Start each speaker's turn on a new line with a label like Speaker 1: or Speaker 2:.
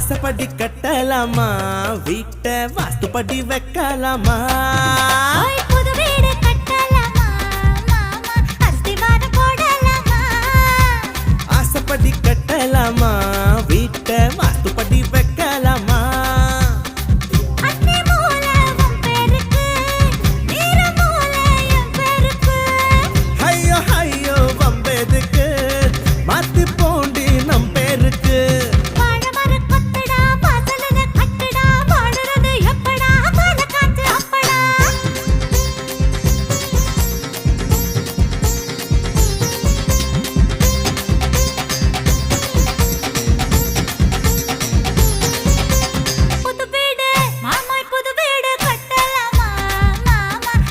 Speaker 1: ஆசைப்படி கட்டலாமா? வீட்டை வாஸ்துப்படி வைக்கலாமா? ஆசைப்படி கட்டலாமா? வீட்டை வாஸ்துப்படி வைக்க